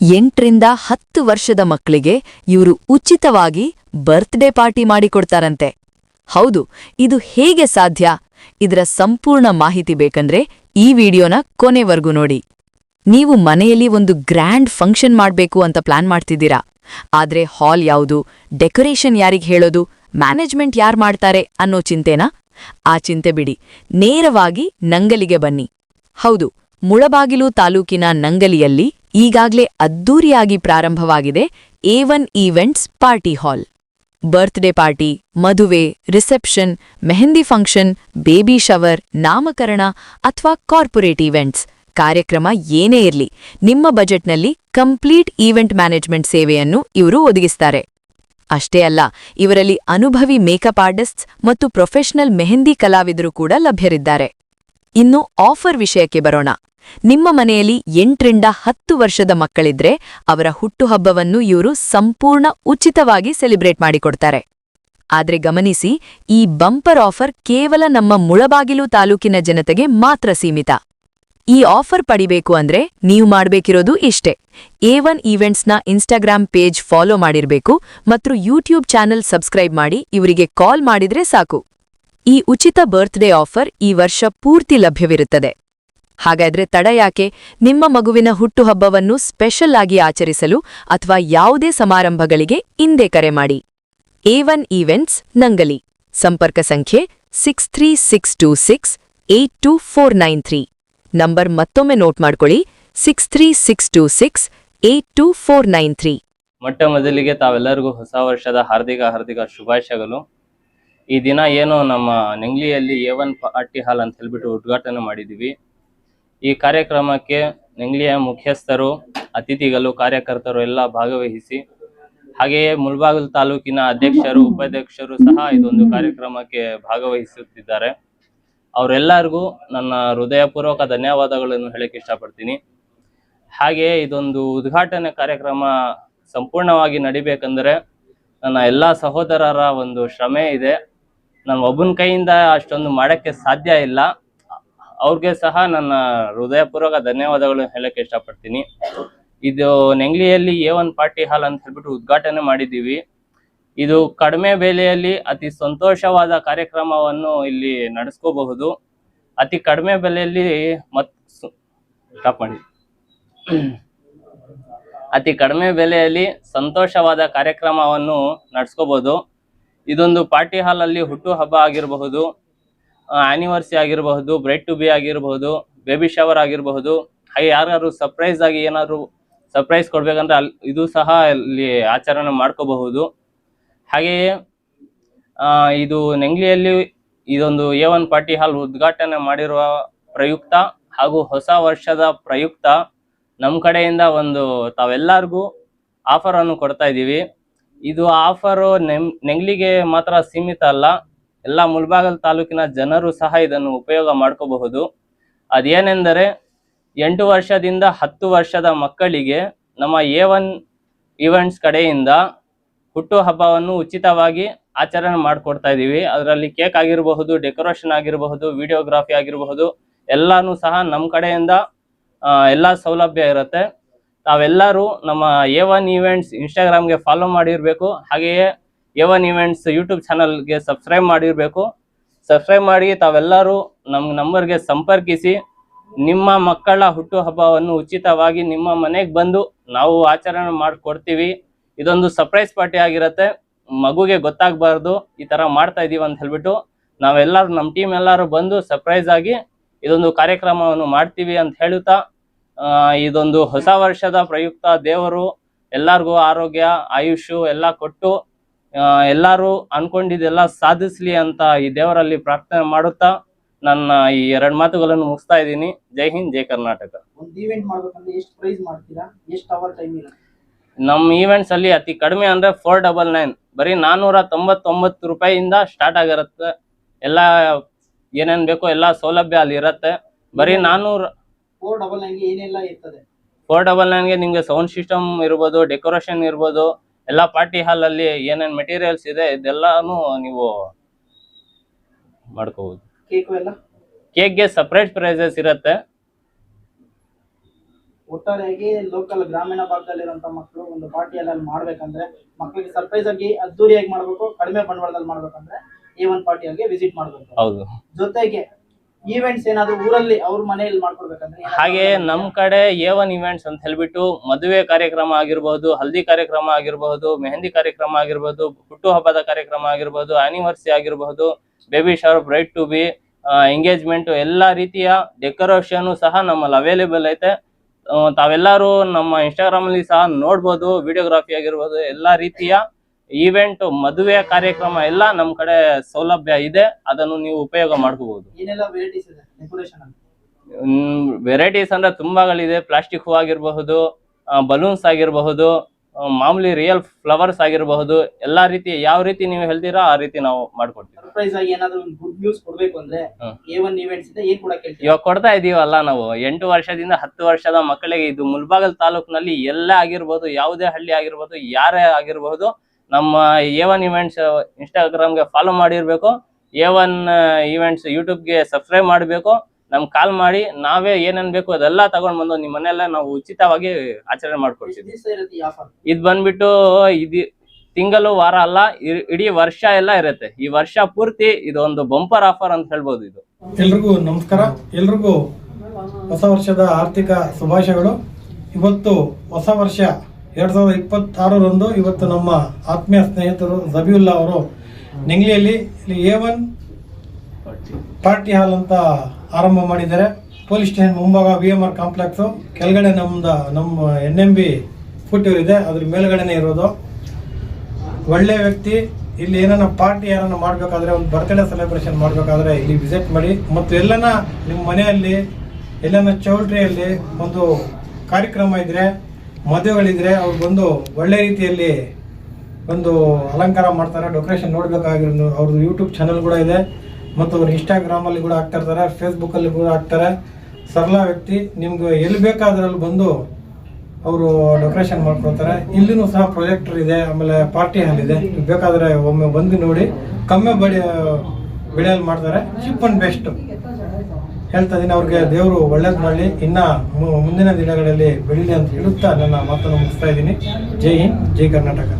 ಎಂಟರಿಂದ ಹತ್ತು ವರ್ಷದ ಮಕ್ಕಳಿಗೆ ಇವರು ಉಚಿತವಾಗಿ ಬರ್ತ್ಡೇ ಪಾರ್ಟಿ ಮಾಡಿಕೊಡ್ತಾರಂತೆ. ಹೌದು, ಇದು ಹೇಗೆ ಸಾಧ್ಯ? ಇದರ ಸಂಪೂರ್ಣ ಮಾಹಿತಿ ಬೇಕಂದ್ರೆ ಈ ವಿಡಿಯೋನ ಕೊನೆವರೆಗೂ ನೋಡಿ. ನೀವು ಮನೆಯಲ್ಲಿ ಒಂದು ಗ್ರ್ಯಾಂಡ್ ಫಂಕ್ಷನ್ ಮಾಡಬೇಕು ಅಂತ ಪ್ಲಾನ್ ಮಾಡ್ತಿದ್ದೀರಾ? ಆದ್ರೆ ಹಾಲ್ ಯಾವುದು? ಡೆಕೋರೇಷನ್ ಯಾರಿಗೆ ಹೇಳೋದು? ಮ್ಯಾನೇಜ್ಮೆಂಟ್ ಯಾರು ಮಾಡ್ತಾರೆ ಅನ್ನೋ ಚಿಂತೆನಾ? ಆ ಚಿಂತೆ ಬಿಡಿ. ನೇರವಾಗಿ ನಂಗಲಿಗೆ ಬನ್ನಿ. ಹೌದು, ಮುಳಬಾಗಿಲು ತಾಲೂಕಿನ ನಂಗಲಿಯಲ್ಲಿ ಈಗಾಗ್ಲೇ ಅದ್ದೂರಿಯಾಗಿ ಪ್ರಾರಂಭವಾಗಿದೆ A one events party hall birthday party ಮದುವೆ reception mehndi function baby shower ನಾಮಕರಣ ಅಥವಾ ಕಾರ್ಪೊರೇಟ್ ಈವೆಂಟ್ಸ್ ಕಾರ್ಯಕ್ರಮ ಏನೇ ಇರಲಿ, ನಿಮ್ಮ ಬಜೆಟ್ನಲ್ಲಿ ಕಂಪ್ಲೀಟ್ ಈವೆಂಟ್ ಮ್ಯಾನೇಜ್ಮೆಂಟ್ ಸೇವೆಯನ್ನು ಇವರು ಒದಗಿಸ್ತಾರೆ. ಅಷ್ಟೇ ಅಲ್ಲ, ಇವರಲ್ಲಿ ಅನುಭವಿ ಮೇಕಪ್ ಆರ್ಟಿಸ್ಟ್ಸ್ ಮತ್ತು ಪ್ರೊಫೆಷನಲ್ ಮೆಹಂದಿ ಕಲಾವಿದರು ಕೂಡ ಲಭ್ಯರಿದ್ದಾರೆ. ಇನ್ನು ಆಫರ್ ವಿಷಯಕ್ಕೆ ಬರೋಣ. ನಿಮ್ಮ ಮನೆಯಲ್ಲಿ ಎಂಟರಿಂದ ಹತ್ತು ವರ್ಷದ ಮಕ್ಕಳಿದ್ರೆ ಅವರ ಹುಟ್ಟುಹಬ್ಬವನ್ನು ಇವರು ಸಂಪೂರ್ಣ ಉಚಿತವಾಗಿ ಸೆಲೆಬ್ರೇಟ್ ಮಾಡಿಕೊಡ್ತಾರೆ. ಆದ್ರೆ ಗಮನಿಸಿ, ಈ ಬಂಪರ್ ಆಫರ್ ಕೇವಲ ನಮ್ಮ ಮುಳಬಾಗಿಲು ತಾಲೂಕಿನ ಜನತೆಗೆ ಮಾತ್ರ ಸೀಮಿತ. ಈ ಆಫರ್ ಪಡಿಬೇಕು ಅಂದ್ರೆ ನೀವು ಮಾಡ್ಬೇಕಿರೋದು ಇಷ್ಟೇ. ಎ ಒನ್ ಈವೆಂಟ್ಸ್ನ ಇನ್ಸ್ಟಾಗ್ರಾಮ್ ಪೇಜ್ ಫಾಲೋ ಮಾಡಿರ್ಬೇಕು ಮತ್ತು ಯೂಟ್ಯೂಬ್ ಚಾನೆಲ್ ಸಬ್ಸ್ಕ್ರೈಬ್ ಮಾಡಿ ಇವರಿಗೆ ಕಾಲ್ ಮಾಡಿದ್ರೆ ಸಾಕು. ಈ ಉಚಿತ ಬರ್ತ್ಡೇ ಆಫರ್ ಈ ವರ್ಷ ಪೂರ್ತಿ ಲಭ್ಯವಿರುತ್ತದೆ. ಹಾಗಾದ್ರೆ ತಡ ಯಾಕೆ? ನಿಮ್ಮ ಮಗುವಿನ ಹುಟ್ಟುಹಬ್ಬವನ್ನು ಸ್ಪೆಷಲ್ ಆಗಿ ಆಚರಿಸಲು ಅಥವಾ ಯಾವುದೇ ಸಮಾರಂಭಗಳಿಗೆ ಇಂದೇ ಕರೆ ಮಾಡಿ. A one events Nangali. ಸಂಪರ್ಕ ಸಂಖ್ಯೆ six three six two six eight two four nine three number ಮತ್ತೊಮ್ಮೆ ನೋಟ್ ಮಾಡ್ಕೊಳ್ಳಿ six three six two six eight two four nine three ಮೊಟ್ಟ ಮೊದಲಿಗೆ ತಾವೆಲ್ಲರಿಗೂ ಹೊಸ ವರ್ಷದ ಹಾರ್ದಿಕ ಹಾರ್ದಿಕ ಶುಭಾಶಯಗಳು. ಈ ದಿನ ಏನು ನಮ್ಮ ನೆಂಗ್ಲಿಯಲ್ಲಿ ಎ ಒನ್ ಪಾರ್ಟಿ ಹಾಲ್ ಅಂತ ಹೇಳ್ಬಿಟ್ಟು ಉದ್ಘಾಟನೆ ಮಾಡಿದ್ದೀವಿ ಈ ಕಾರ್ಯಕ್ರಮಕ್ಕೆ ನೆಂಗ್ಲಿಯ ಮುಖ್ಯಸ್ಥರು, ಅತಿಥಿಗಳು, ಕಾರ್ಯಕರ್ತರು ಎಲ್ಲ ಭಾಗವಹಿಸಿ, ಹಾಗೆಯೇ ಮುಳ್ಬಾಗಲ್ ತಾಲೂಕಿನ ಅಧ್ಯಕ್ಷರು, ಉಪಾಧ್ಯಕ್ಷರು ಸಹ ಇದೊಂದು ಕಾರ್ಯಕ್ರಮಕ್ಕೆ ಭಾಗವಹಿಸುತ್ತಿದ್ದಾರೆ. ಅವರೆಲ್ಲರಿಗೂ ನನ್ನ ಹೃದಯಪೂರ್ವಕ ಧನ್ಯವಾದಗಳನ್ನು ಹೇಳಕ್ಕೆ ಇಷ್ಟಪಡ್ತೀನಿ. ಹಾಗೆಯೇ ಇದೊಂದು ಉದ್ಘಾಟನೆ ಕಾರ್ಯಕ್ರಮ ಸಂಪೂರ್ಣವಾಗಿ ನಡಿಬೇಕಂದ್ರೆ ನನ್ನ ಎಲ್ಲ ಸಹೋದರರ ಒಂದು ಶ್ರಮೆ ಇದೆ. ನಾನು ಒಬ್ಬನ ಕೈಯಿಂದ ಅಷ್ಟೊಂದು ಮಾಡಕ್ಕೆ ಸಾಧ್ಯ ಇಲ್ಲ. ಅವ್ರಿಗೆ ಸಹ ನನ್ನ ಹೃದಯಪೂರ್ವಕ ಧನ್ಯವಾದಗಳು ಹೇಳಕ್ಕೆ ಇಷ್ಟಪಡ್ತೀನಿ. ಇದು ನೆಂಗ್ಲಿಯಲ್ಲಿ ಎ ಒನ್ ಪಾರ್ಟಿ ಹಾಲ್ ಅಂತ ಹೇಳ್ಬಿಟ್ಟು ಉದ್ಘಾಟನೆ ಮಾಡಿದ್ದೀವಿ. ಇದು ಕಡಿಮೆ ಬೆಲೆಯಲ್ಲಿ ಅತಿ ಸಂತೋಷವಾದ ಕಾರ್ಯಕ್ರಮವನ್ನು ಇಲ್ಲಿ ನಡೆಸ್ಕೋಬಹುದು. ಅತಿ ಕಡಿಮೆ ಬೆಲೆಯಲ್ಲಿ ಮತ್ ಸ್ಟಾಪ್ ಮಾಡಿ. ಅತಿ ಕಡಿಮೆ ಬೆಲೆಯಲ್ಲಿ ಸಂತೋಷವಾದ ಕಾರ್ಯಕ್ರಮವನ್ನು ನಡೆಸ್ಕೋಬಹುದು. ಇದೊಂದು ಪಾರ್ಟಿ ಹಾಲ್ ಅಲ್ಲಿ ಹುಟ್ಟು ಹಬ್ಬ ಆಗಿರಬಹುದು ಆನಿವರ್ಸರಿ ಆಗಿರಬಹುದು ಬ್ರೈಡ್ ಟು ಬಿ ಆಗಿರಬಹುದು ಬೇಬಿ ಶವರ್ ಆಗಿರಬಹುದು. ಹಾಗೆ ಯಾರು ಸರ್ಪ್ರೈಸ್ ಆಗಿ ಏನಾದ್ರು ಸರ್ಪ್ರೈಸ್ ಕೊಡ್ಬೇಕಂದ್ರೆ ಅಲ್ಲಿ ಇದು ಸಹ ಇಲ್ಲಿ ಆಚರಣೆ ಮಾಡ್ಕೋಬಹುದು. ಹಾಗೆಯೇ ಇದು ನೆಂಗ್ಲಿಯಲ್ಲಿ ಇದೊಂದು ಎ ಒನ್ ಪಾರ್ಟಿ ಹಾಲ್ ಉದ್ಘಾಟನೆ ಮಾಡಿರುವ ಪ್ರಯುಕ್ತ ಹಾಗೂ ಹೊಸ ವರ್ಷದ ಪ್ರಯುಕ್ತ ನಮ್ಮ ಕಡೆಯಿಂದ ಒಂದು ತಾವೆಲ್ಲರಿಗೂ ಆಫರ್ ಅನ್ನು ಕೊಡ್ತಾ ಇದ್ದೀವಿ. ಇದು ಆಫರು ನೆಂಗ್ಲಿಗೆ ಮಾತ್ರ ಸೀಮಿತ ಅಲ್ಲ, ಎಲ್ಲ ಮುಲ್ಬಾಗಲ್ ತಾಲೂಕಿನ ಜನರು ಸಹ ಇದನ್ನು ಉಪಯೋಗ ಮಾಡ್ಕೋಬಹುದು. ಅದೇನೆಂದರೆ, ಎಂಟು ವರ್ಷದಿಂದ ಹತ್ತು ವರ್ಷದ ಮಕ್ಕಳಿಗೆ ನಮ್ಮ ಎ ಒನ್ ಈವೆಂಟ್ಸ್ ಕಡೆಯಿಂದ ಹುಟ್ಟು ಹಬ್ಬವನ್ನು ಉಚಿತವಾಗಿ ಆಚರಣೆ ಮಾಡಿಕೊಡ್ತಾ ಇದ್ದೀವಿ. ಅದರಲ್ಲಿ ಕೇಕ್ ಆಗಿರಬಹುದು ಡೆಕೋರೇಷನ್ ಆಗಿರಬಹುದು ವಿಡಿಯೋಗ್ರಾಫಿ ಆಗಿರಬಹುದು, ಎಲ್ಲಾನು ಸಹ ನಮ್ಮ ಕಡೆಯಿಂದ ಎಲ್ಲ ಸೌಲಭ್ಯ ಇರುತ್ತೆ. ತಾವೆಲ್ಲರೂ ನಮ್ಮ ಎ ಒನ್ ಈವೆಂಟ್ಸ್ ಇನ್ಸ್ಟಾಗ್ರಾಮ್ಗೆ ಫಾಲೋ ಮಾಡಿರಬೇಕು. ಹಾಗೆಯೇ ಎ ಒನ್ ಇವೆಂಟ್ಸ್ ಯೂಟ್ಯೂಬ್ ಚಾನಲ್ಗೆ ಸಬ್ಸ್ಕ್ರೈಬ್ ಮಾಡಿರಬೇಕು. ಸಬ್ಸ್ಕ್ರೈಬ್ ಮಾಡಿ, ತಾವೆಲ್ಲರೂ ನಮ್ಮ ನಂಬರ್ಗೆ ಸಂಪರ್ಕಿಸಿ. ನಿಮ್ಮ ಮಕ್ಕಳ ಹುಟ್ಟುಹಬ್ಬವನ್ನು ಉಚಿತವಾಗಿ ನಿಮ್ಮ ಮನೆಗೆ ಬಂದು ನಾವು ಆಚರಣೆ ಮಾಡಿಕೊಡ್ತೀವಿ. ಇದೊಂದು ಸರ್ಪ್ರೈಸ್ ಪಾರ್ಟಿ ಆಗಿರುತ್ತೆ. ಮಗುಗೆ ಗೊತ್ತಾಗಬಾರ್ದು, ಈ ತರ ಮಾಡ್ತಾ ಇದೀವಿ ಅಂತ ಹೇಳ್ಬಿಟ್ಟು ನಾವೆಲ್ಲರೂ ನಮ್ಮ ಟೀಮ್ ಎಲ್ಲರೂ ಬಂದು ಸರ್ಪ್ರೈಸ್ ಆಗಿ ಇದೊಂದು ಕಾರ್ಯಕ್ರಮವನ್ನು ಮಾಡ್ತೀವಿ ಅಂತ ಹೇಳುತ್ತಾ ಇದೊಂದು ಹೊಸ ವರ್ಷದ ಪ್ರಯುಕ್ತ ದೇವರು ಎಲ್ಲರಿಗೂ ಆರೋಗ್ಯ ಆಯುಷು ಎಲ್ಲ ಕೊಟ್ಟು ಎಲ್ಲರೂ ಅನ್ಕೊಂಡಿದ್ದೆಲ್ಲ ಸಾಧಿಸ್ಲಿ ಅಂತ ಈ ದೇವರಲ್ಲಿ ಪ್ರಾರ್ಥನೆ ಮಾಡುತ್ತಾ ನನ್ನ ಈ ಎರಡು ಮಾತುಗಳನ್ನು ಮುಗಿಸ್ತಾ ಇದ್ದೀನಿ. ಜೈ ಹಿಂದ್ ಜೈ ಕರ್ನಾಟಕ. ನಮ್ಮ ಈವೆಂಟ್ಸ್ ಅಲ್ಲಿ ಅತಿ ಕಡಿಮೆ ಅಂದ್ರೆ ಫೋರ್ ಡಬಲ್ ನೈನ್ ಬರೀ ನಾನೂರ ತೊಂಬತ್ತೊಂಬತ್ತು ರೂಪಾಯಿಯಿಂದ ಸ್ಟಾರ್ಟ್ ಆಗಿರುತ್ತೆ. ಎಲ್ಲ ಏನೇನ್ ಬೇಕೋ ಎಲ್ಲ ಸೌಲಭ್ಯ ಅಲ್ಲಿ ಇರುತ್ತೆ. ಬರೀ ನಾನ್ನೂರ ಫೋರ್ ಡಬಲ್ ನೈನ್ಗೆ ಏನೆಲ್ಲ ಇರ್ತದೆ? ಫೋರ್ ಡಬಲ್ ನೈನ್ಗೆ ನಿಮ್ಗೆ ಸೌಂಡ್ ಸಿಸ್ಟಮ್ ಇರ್ಬೋದು ಡೆಕೋರೇಷನ್ ಇರ್ಬೋದು ಎಲ್ಲ ಪಾರ್ಟಿ ಹಾಲ್ ಅಲ್ಲಿ ಏನೇನ್ ಮೆಟೀರಿಯಲ್ಸ್ ಇದೆ ಇದೆಲ್ಲಾನು ನೀವು ಮಾಡ್ಕೋಬಹುದು ಕೇಕ್ ಎಲ್ಲ? ಕೇಕ್ಗೆ ಸಪ್ರೇಟ್ ಪ್ರೈಸಸ್ ಇರುತ್ತೆ. ಒಟ್ಟಾರೆಯಾಗಿ ಲೋಕಲ್ ಗ್ರಾಮೀಣ ಭಾಗದಲ್ಲಿರುವಂತ ಮಕ್ಕಳು ಒಂದು ಪಾರ್ಟಿ ಅಲ್ಲಿ ಮಾಡ್ಬೇಕಂದ್ರೆ ಮಕ್ಕಳಿಗೆ ಸರ್ಪ್ರೈಸ್ ಆಗಿ ಅದ್ದೂರಿಯಾಗಿ ಮಾಡ್ಬೇಕು ಕಡಿಮೆ ಬಂಡವಾಳದಲ್ಲಿ ಮಾಡ್ಬೇಕಂದ್ರೆ ಎ ಒನ್ ಪಾರ್ಟಿಯಲ್ಲಿ ವಿಸಿಟ್ ಮಾಡ್ಬೇಕು. ಹೌದು. ಜೊತೆಗೆ ಈವೆಂಟ್ಸ್ ಏನಾದ್ರು ಊರಲ್ಲಿ ಅವ್ರ ಮನೆಯಲ್ಲಿ ಮಾಡ್ಕೊಡ್ಬೇಕಂದ್ರೆ ಹಾಗೆ ನಮ್ ಕಡೆ ಎ ಒನ್ ಇವೆಂಟ್ಸ್ ಅಂತ ಹೇಳ್ಬಿಟ್ಟು ಮದುವೆ ಕಾರ್ಯಕ್ರಮ ಆಗಿರ್ಬಹುದು ಹಲ್ದಿ ಕಾರ್ಯಕ್ರಮ ಆಗಿರ್ಬಹುದು ಮೆಹಂದಿ ಕಾರ್ಯಕ್ರಮ ಆಗಿರ್ಬಹುದು ಹುಟ್ಟು ಹಬ್ಬದ ಕಾರ್ಯಕ್ರಮ ಆಗಿರ್ಬಹುದು ಆನಿವರ್ಸರಿ ಆಗಿರ್ಬಹುದು baby shower bride to be engagement ಎಲ್ಲಾ ರೀತಿಯ ಡೆಕೋರೇಷನ್ ಸಹ ನಮ್ಮಲ್ಲಿ ಅವೈಲೇಬಲ್ ಐತೆ. ತಾವೆಲ್ಲರೂ ನಮ್ಮ ಇನ್ಸ್ಟಾಗ್ರಾಮ್ ಅಲ್ಲಿ ಸಹ ನೋಡ್ಬೋದು ವಿಡಿಯೋಗ್ರಫಿ ಆಗಿರ್ಬೋದು ಎಲ್ಲಾ ರೀತಿಯ ಈವೆಂಟ್ ಮದುವೆ ಕಾರ್ಯಕ್ರಮ ಎಲ್ಲ ನಮ್ ಕಡೆ ಸೌಲಭ್ಯ ಇದೆ. ಅದನ್ನು ನೀವು ಉಪಯೋಗ ಮಾಡ್ಕೋಬಹುದು ವೆರೈಟೀಸ್ ಅಂದ್ರೆ ತುಂಬಾಗಳಿದೆ. ಪ್ಲಾಸ್ಟಿಕ್ ಹೂ ಆಗಿರಬಹುದು ಬಲೂನ್ಸ್ ಆಗಿರಬಹುದು ಮಾಮೂಲಿ ರಿಯಲ್ ಫ್ಲವರ್ಸ್ ಆಗಿರಬಹುದು. ಎಲ್ಲಾ ರೀತಿ ಯಾವ ರೀತಿ ನೀವು ಹೇಳ್ತೀರಾ ಆ ರೀತಿ ನಾವು ಮಾಡ್ಕೊಡ್ತೀವಿ. ಸರ್ಪ್ರೈಸ್ ಆಗಿ ಏನಾದ್ರು ಒಂದು ಗುಡ್ ನ್ಯೂಸ್ ಕೊಡ್ಬೇಕು ಅಂದ್ರೆ ಹ್ಮ್. ಎ ಇವೆಂಟ್ಸ್ ಇದೆ ಏನ್ ಕೂಡ ಕೇಳ್ತೀವಿ ಇವಾಗ ಕೊಡ್ತಾ ಇದೀವಲ್ಲ ನಾವು. ಎಂಟು ವರ್ಷದಿಂದ ಹತ್ತು ವರ್ಷದ ಮಕ್ಕಳಿಗೆ ಇದು ಮುಲ್ಬಾಗಲ್ ತಾಲೂಕಿನಲ್ಲಿ ಎಲ್ಲ ಆಗಿರ್ಬಹುದು ಯಾವುದೇ ಹಳ್ಳಿ ಆಗಿರ್ಬಹುದು ಯಾರೇ ಆಗಿರಬಹುದು ನಮ್ಮ ಎ ಒನ್ ಇವೆಂಟ್ಸ್ ಇನ್ಸ್ಟಾಗ್ರಾಮ್ಗೆ ಫಾಲೋ ಮಾಡಿರಬೇಕು. ಎ ಒನ್ ಇವೆಂಟ್ಸ್ ಯೂಟ್ಯೂಬ್ಗೆ ಸಬ್ಸ್ಕ್ರೈಬ್ ಮಾಡಬೇಕು. ನಮ್ಮ ಕಾಲ್ ಮಾಡಿ ನಾವೇ ಏನೇನ್ ಬೇಕು ಅದೆಲ್ಲ ತಗೊಂಡ್ ಬಂದು ನಿಮ್ಮ ಮನೆಯೆಲ್ಲ ನಾವು ಉಚಿತವಾಗಿ ಆಚರಣೆ ಮಾಡ್ಕೊಡ್ತೀವಿ ಇದ್ ಬಂದ್ಬಿಟ್ಟು ಇದು ತಿಂಗಳು ವಾರ ಅಲ್ಲ ಇಡೀ ವರ್ಷ ಎಲ್ಲ ಇರುತ್ತೆ. ಈ ವರ್ಷ ಪೂರ್ತಿ ಇದೊಂದು ಒಂದು ಬಂಪರ್ ಆಫರ್ ಅಂತ ಹೇಳ್ಬೋದು ಇದು. ಎಲ್ರಿಗೂ ನಮಸ್ಕಾರ. ಎಲ್ರಿಗೂ ಹೊಸ ವರ್ಷದ ಆರ್ಥಿಕ ಶುಭಾಶಯಗಳು. ಇವತ್ತು ಹೊಸ ವರ್ಷ ಎರಡ್ ಸಾವಿರದ ಇಪ್ಪತ್ತಾರರಂದು ಇವತ್ತು ನಮ್ಮ ಆತ್ಮೀಯ ಸ್ನೇಹಿತರು ಜಬಿಯುಲ್ಲಾ ಅವರು ನೆಂಗ್ಲಿಯಲ್ಲಿ ಎ ಒನ್ ಪಾರ್ಟಿ ಹಾಲ್ ಅಂತ ಆರಂಭ ಮಾಡಿದ್ದಾರೆ. ಪೊಲೀಸ್ ಸ್ಟೇಷನ್ ಮುಂಭಾಗ ವಿ ಎಂ ಆರ್ ಕಾಂಪ್ಲೆಕ್ಸು. ಕೆಳಗಡೆ ನಮ್ದು, ನಮ್ಮ ಎನ್ ಎಂ ಬಿ ಫುಟ್ ಇದೆ ಅದ್ರ ಮೇಲ್ಗಡೆನೆ ಇರೋದು. ಒಳ್ಳೆ ವ್ಯಕ್ತಿ. ಇಲ್ಲಿ ಏನನ್ನ ಪಾರ್ಟಿ ಯಾರನ್ನ ಮಾಡ್ಬೇಕಾದ್ರೆ, ಒಂದು ಬರ್ತ್ಡೇ ಸೆಲೆಬ್ರೇಷನ್ ಮಾಡ್ಬೇಕಾದ್ರೆ ಇಲ್ಲಿ ವಿಸಿಟ್ ಮಾಡಿ. ಮತ್ತು ಎಲ್ಲನ ನಿಮ್ಮ ಮನೆಯಲ್ಲಿ, ಎಲ್ಲನ ಚೌಲ್ಟ್ರಿಯಲ್ಲಿ ಒಂದು ಕಾರ್ಯಕ್ರಮ ಇದ್ರೆ ಮದುವೆಗಳಿದ್ರೆ ಅವ್ರು ಒಂದು ಒಳ್ಳೆ ರೀತಿಯಲ್ಲಿ ಒಂದು ಅಲಂಕಾರ ಮಾಡ್ತಾರೆ ಡೆಕೋರೇಷನ್ ನೋಡಬೇಕಾಗಿರೋದು. ಅವ್ರದ್ದು ಯೂಟ್ಯೂಬ್ ಚಾನಲ್ ಕೂಡ ಇದೆ. ಮತ್ತು ಅವ್ರು ಇನ್ಸ್ಟಾಗ್ರಾಮ್ ಅಲ್ಲಿ ಕೂಡ ಹಾಕ್ತಾ ಇರ್ತಾರೆ ಫೇಸ್ಬುಕ್ ಅಲ್ಲಿ ಕೂಡ ಹಾಕ್ತಾರೆ. ಸರಳ ವ್ಯಕ್ತಿ. ನಿಮ್ಗೆ ಎಲ್ಲಿ ಬೇಕಾದ್ರಲ್ಲಿ ಬಂದು ಅವರು ಡೆಕೋರೇಷನ್ ಮಾಡ್ಕೊಳ್ತಾರೆ ಇಲ್ಲಿನೂ ಸಹ ಪ್ರೊಜೆಕ್ಟರ್ ಇದೆ, ಆಮೇಲೆ ಪಾರ್ಟಿ ಹಾಲ್ ಇದೆ. ಬೇಕಾದ್ರೆ ಒಮ್ಮೆ ಬಂದು ನೋಡಿ. ಕಮ್ಮಿ ಬಡಿ ಬೆಳೆಯಲ್ಲಿ ಮಾಡ್ತಾರೆ. ಚಿಪ್ ಅಂಡ್ ಬೆಸ್ಟ್ ಹೇಳ್ತಾ ಇದ್ದೀನಿ, ಅವ್ರಿಗೆ ದೇವರು ಒಳ್ಳೇದು ಮಾಡಲಿ. ಇನ್ನ ಮುಂದಿನ ದಿನಗಳಲ್ಲಿ ಬೆಳಿಲಿ ಅಂತ ಹೇಳುತ್ತಾ ನನ್ನ ಮಾತನ್ನು ಮುಗಿಸ್ತಾ ಇದ್ದೀನಿ. ಜೈ ಹಿಂದ್, ಜೈ ಕರ್ನಾಟಕ.